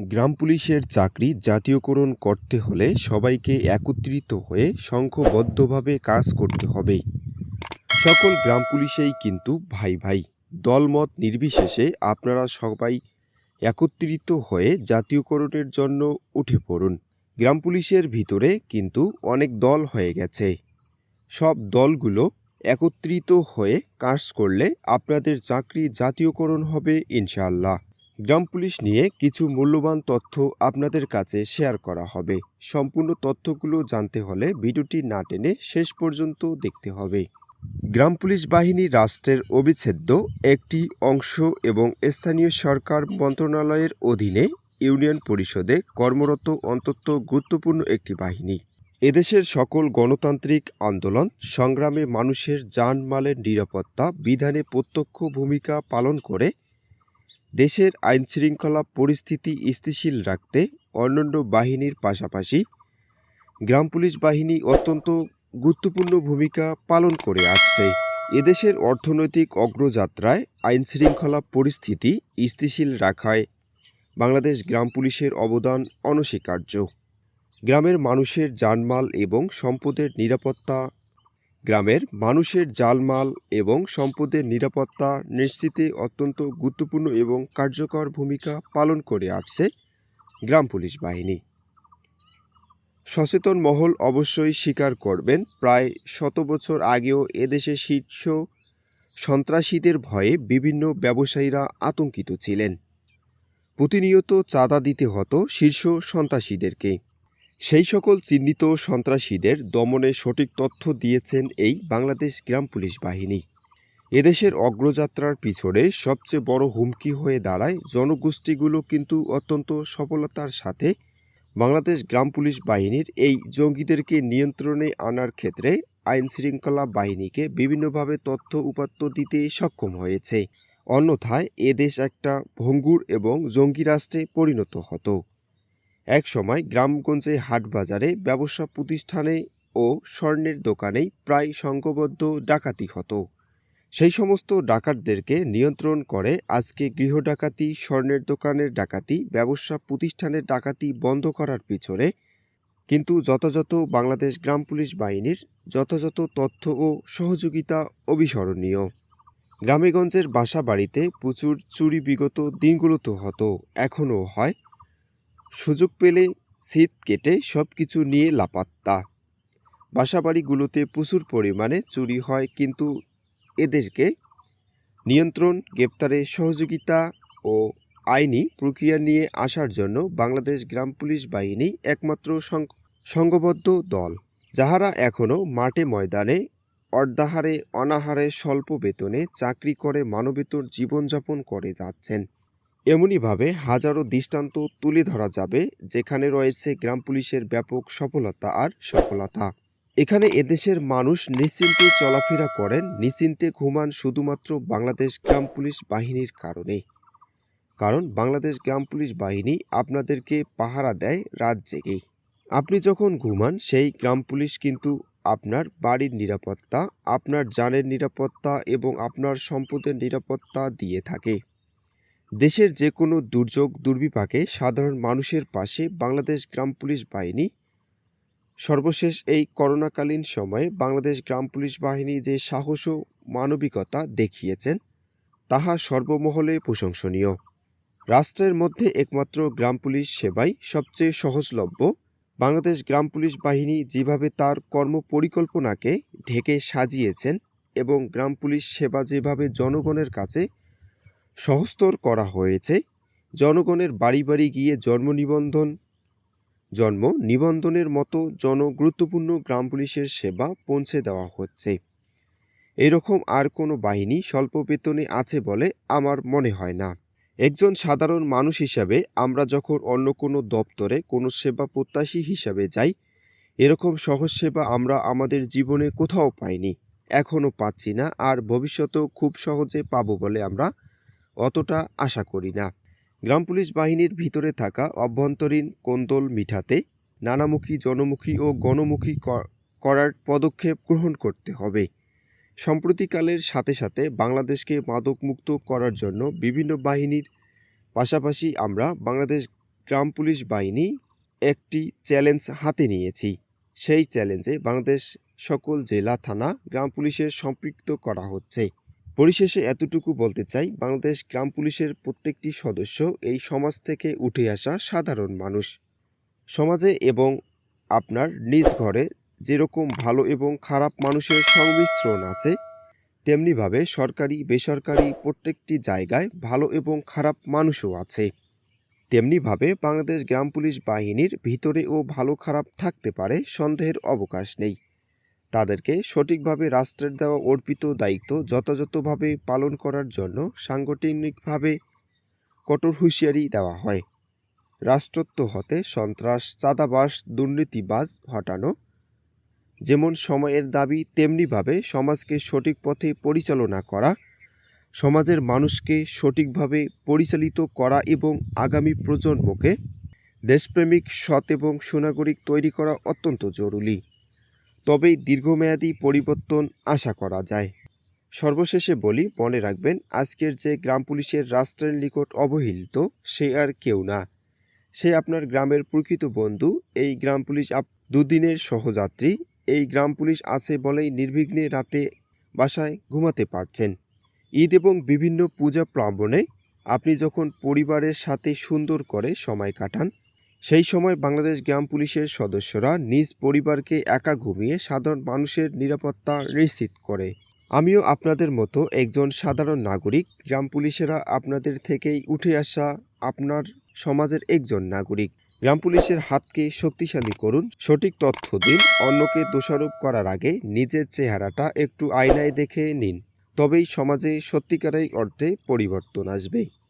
গ্রাম পুলিশের চাকরি জাতীয়করণ করতে হলে সবাইকে একত্রিত হয়ে সংঘবদ্ধভাবে কাজ করতে হবে। সকল গ্রাম পুলিশেই কিন্তু ভাই ভাই, দলমত নির্বিশেষে আপনারা সবাই একত্রিত হয়ে জাতীয়করণের জন্য উঠে পড়ুন। গ্রাম পুলিশের ভিতরে কিন্তু অনেক দল হয়ে গেছে। সব দলগুলো একত্রিত হয়ে কাজ করলে আপনাদের চাকরি জাতীয়করণ হবে ইনশাআল্লাহ। গ্রাম পুলিশ নিয়ে কিছু মূল্যবান তথ্য আপনাদের কাছে শেয়ার করা হবে। সম্পূর্ণ তথ্যগুলো জানতে হলে ভিডিওটি না টেনে শেষ পর্যন্ত দেখতে হবে। গ্রাম পুলিশ বাহিনী রাষ্ট্রের অবিচ্ছেদ্য একটি অংশ এবং স্থানীয় সরকার মন্ত্রণালয়ের অধীনে ইউনিয়ন পরিষদে কর্মরত অন্তত গুরুত্বপূর্ণ একটি বাহিনী। এদেশের সকল গণতান্ত্রিক আন্দোলন, সংগ্রামে মানুষের জানমালের নিরাপত্তা, বিধানে প্রত্যক্ষ ভূমিকা পালন করে দেশের আইনশৃঙ্খলা পরিস্থিতি স্থিতিশীল রাখতে অন্যান্য বাহিনীর পাশাপাশি গ্রাম পুলিশ বাহিনী অত্যন্ত গুরুত্বপূর্ণ ভূমিকা পালন করে আসছে। এদেশের অর্থনৈতিক অগ্রযাত্রায় আইনশৃঙ্খলা পরিস্থিতি স্থিতিশীল রাখায় বাংলাদেশ গ্রাম পুলিশের অবদান অনস্বীকার্য। গ্রামের মানুষের জানমাল এবং সম্পদের নিরাপত্তা গ্রামের মানুষের জালমাল এবং সম্পদের নিরাপত্তা নিশ্চিতে অত্যন্ত গুরুত্বপূর্ণ এবং কার্যকর ভূমিকা পালন করে আসছে গ্রাম পুলিশ বাহিনী। সচেতন মহল অবশ্যই স্বীকার করবেন, প্রায় শত বছর আগেও এদেশে শীর্ষ সন্ত্রাসীদের ভয়ে বিভিন্ন ব্যবসায়ীরা আতঙ্কিত ছিলেন। প্রতিনিয়ত চাঁদা দিতে হতো শীর্ষ সন্ত্রাসীদেরকে। সেই সকল চিহ্নিত সন্ত্রাসীদের দমনে সঠিক তথ্য দিয়েছেন এই বাংলাদেশ গ্রাম পুলিশ বাহিনী। এদেশের অগ্রযাত্রার পিছনে সবচেয়ে বড় হুমকি হয়ে দাঁড়ায় জনগোষ্ঠীগুলো কিন্তু অত্যন্ত সফলতার সাথে বাংলাদেশ গ্রাম পুলিশ বাহিনীর এই জঙ্গিদেরকে নিয়ন্ত্রণে আনার ক্ষেত্রে আইন শৃঙ্খলা বাহিনীকে বিভিন্নভাবে তথ্য উপাত্ত দিতে সক্ষম হয়েছে। অন্যথায় এদেশ একটা ভঙ্গুর এবং জঙ্গি রাষ্ট্রে পরিণত হতো। এক সময় গ্রামগঞ্জে হাটবাজারে ব্যবসা প্রতিষ্ঠানে ও স্বর্ণের দোকানেই প্রায় সংঘবদ্ধ ডাকাতি হতো। সেই সমস্ত ডাকাতদেরকে নিয়ন্ত্রণ করে আজকে গৃহ ডাকাতি, স্বর্ণের দোকানের ডাকাতি, ব্যবসা প্রতিষ্ঠানের ডাকাতি বন্ধ করার পিছনে কিন্তু যথাযথ বাংলাদেশ গ্রাম পুলিশ বাহিনীর যথাযথ তথ্য ও সহযোগিতা অবিস্মরণীয়। গ্রামেগঞ্জের বাসা বাড়িতে প্রচুর চুরি বিগত দিনগুলোতে হতো, এখনও হয়। সুযোগ পেলে শীত কেটে সব কিছু নিয়ে লাপাত্তা। বাসাবাড়িগুলোতে প্রচুর পরিমাণে চুরি হয়, কিন্তু এদেরকে নিয়ন্ত্রণ, গ্রেপ্তারে সহযোগিতা ও আইনি প্রক্রিয়া নিয়ে আসার জন্য বাংলাদেশ গ্রাম পুলিশ বাহিনী একমাত্র সংঘবদ্ধ দল, যাহারা এখনও মাঠে ময়দানে অর্ধাহারে, অনাহারে, স্বল্প বেতনে চাকরি করে মানবেতর জীবনযাপন করে যাচ্ছেন। এমনইভাবে হাজারো দৃষ্টান্ত তুলে ধরা যাবে যেখানে রয়েছে গ্রাম পুলিশের ব্যাপক সফলতা আর সফলতা। এখানে এদেশের মানুষ নিশ্চিন্তে চলাফেরা করেন, নিশ্চিন্তে ঘুমান শুধুমাত্র বাংলাদেশ গ্রাম পুলিশ বাহিনীর কারণে। কারণ বাংলাদেশ গ্রাম পুলিশ বাহিনী আপনাদেরকে পাহারা দেয় রাত জেগেই আপনি যখন ঘুমান, সেই গ্রাম পুলিশ কিন্তু আপনার বাড়ির নিরাপত্তা, আপনার জানের নিরাপত্তা এবং আপনার সম্পদের নিরাপত্তা দিয়ে থাকে। দেশের যে কোনো দুর্যোগ দুর্বিপাকে সাধারণ মানুষের পাশে বাংলাদেশ গ্রাম পুলিশ বাহিনী, সর্বশেষ এই করোনাকালীন সময়ে বাংলাদেশ গ্রাম পুলিশ বাহিনী যে সাহস ও মানবিকতা দেখিয়েছেন, তাহা সর্বমহলে প্রশংসনীয়। রাষ্ট্রের মধ্যে একমাত্র গ্রাম পুলিশ সেবাই সবচেয়ে সহজলভ্য। বাংলাদেশ গ্রাম পুলিশ বাহিনী যেভাবে তার কর্মপরিকল্পনাকে ঢেকে সাজিয়েছেন এবং গ্রাম পুলিশ সেবা যেভাবে জনগণের কাছে সহস্তর করা হয়েছে। জনগণের বাড়ি বাড়ি গিয়ে জন্ম নিবন্ধন, জন্ম নিবন্ধনের মতো জনগুরুত্বপূর্ণ গ্রাম পুলিশের সেবা পৌঁছে দেওয়া হচ্ছে। এরকম আর কোনো বাহিনী স্বল্প বেতনে আছে বলে আমার মনে হয় না। একজন সাধারণ মানুষ হিসাবে আমরা যখন অন্য কোনো দপ্তরে কোনো সেবা প্রত্যাশী হিসাবে যাই, এরকম সহজ সেবা আমরা আমাদের জীবনে কোথাও পাইনি। এখনও পাচ্ছি না আর ভবিষ্যতেও খুব সহজে পাবো বলে আমরা অতটা আশা করি না। গ্রাম পুলিশ বাহিনীর ভিতরে থাকা অভ্যন্তরীণ কোন্দল মিঠাতে নানামুখী, জনমুখী ও গণমুখী করার পদক্ষেপ গ্রহণ করতে হবে। সম্প্রতিকালের সাথে সাথে বাংলাদেশকে মাদকমুক্ত করার জন্য বিভিন্ন বাহিনীর পাশাপাশি আমরা বাংলাদেশ গ্রাম পুলিশ বাহিনী একটি চ্যালেঞ্জ হাতে নিয়েছি। সেই চ্যালেঞ্জে বাংলাদেশ সকল জেলা, থানা, গ্রাম পুলিশের সম্পৃক্ত করা হচ্ছে। পরিশেষে এতটুকু বলতে চাই, বাংলাদেশ গ্রাম পুলিশের প্রত্যেকটি সদস্য এই সমাজ থেকে উঠে আসা সাধারণ মানুষ। সমাজে এবং আপনার নিজ ঘরে যেরকম ভালো এবং খারাপ মানুষের সংমিশ্রণ আছে, তেমনিভাবে সরকারি, বেসরকারি প্রত্যেকটি জায়গায় ভালো এবং খারাপ মানুষও আছে। তেমনিভাবে বাংলাদেশ গ্রাম পুলিশ বাহিনীর ভিতরেও ভালো খারাপ থাকতে পারে সন্দেহের অবকাশ নেই। তাদেরকে সঠিকভাবে রাষ্ট্রের দেওয়া অর্পিত দায়িত্ব যথাযথভাবে পালন করার জন্য সাংগঠনিকভাবে কঠোর হুঁশিয়ারি দেওয়া হয়। রাষ্ট্রত্ব হতে সন্ত্রাস, চাঁদাবাস, দুর্নীতিবাজ হটানো, যেমন সময়ের দাবি, তেমনিভাবে সমাজকে সঠিক পথে পরিচালনা করা, সমাজের মানুষকে সঠিকভাবে পরিচালিত করা এবং আগামী প্রজন্মকে দেশপ্রেমিক, সৎ এবং সুনাগরিক তৈরি করা অত্যন্ত জরুরি। তবেই দীর্ঘমেয়াদী পরিবর্তন আশা করা যায়। সর্বশেষে বলি, মনে রাখবেন, আজকের যে গ্রাম পুলিশের রাষ্ট্রের নিকট অবহেলিত, সে আর কেউ না। সে আপনার গ্রামের প্রকৃত বন্ধু, এই গ্রাম পুলিশ আপ দুদিনের সহযাত্রী, এই গ্রাম পুলিশ আছে বলেই নির্বিঘ্নে রাতে বাসায় ঘুমাতে পারছেন। ঈদ এবং বিভিন্ন পূজা প্লাবনে আপনি যখন পরিবারের সাথে সুন্দর করে সময় কাটান সেই সময় বাংলাদেশ গ্রাম পুলিশের সদস্যরা নিজ পরিবারকে একা ঘুমিয়ে সাধারণ মানুষের নিরাপত্তা নিশ্চিত করে। আমিও আপনাদের মতো একজন সাধারণ নাগরিক, গ্রাম পুলিশেরা আপনাদের থেকেই উঠে আসা আপনার সমাজের একজন নাগরিক। গ্রাম পুলিশের হাতকে শক্তিশালী করুন, সঠিক তথ্য দিন, অন্যকে দোষারোপ করার আগে নিজের চেহারাটা একটু আয়নায় দেখে নিন, তবেই সমাজে সত্যিকারের অর্থে পরিবর্তন আসবে।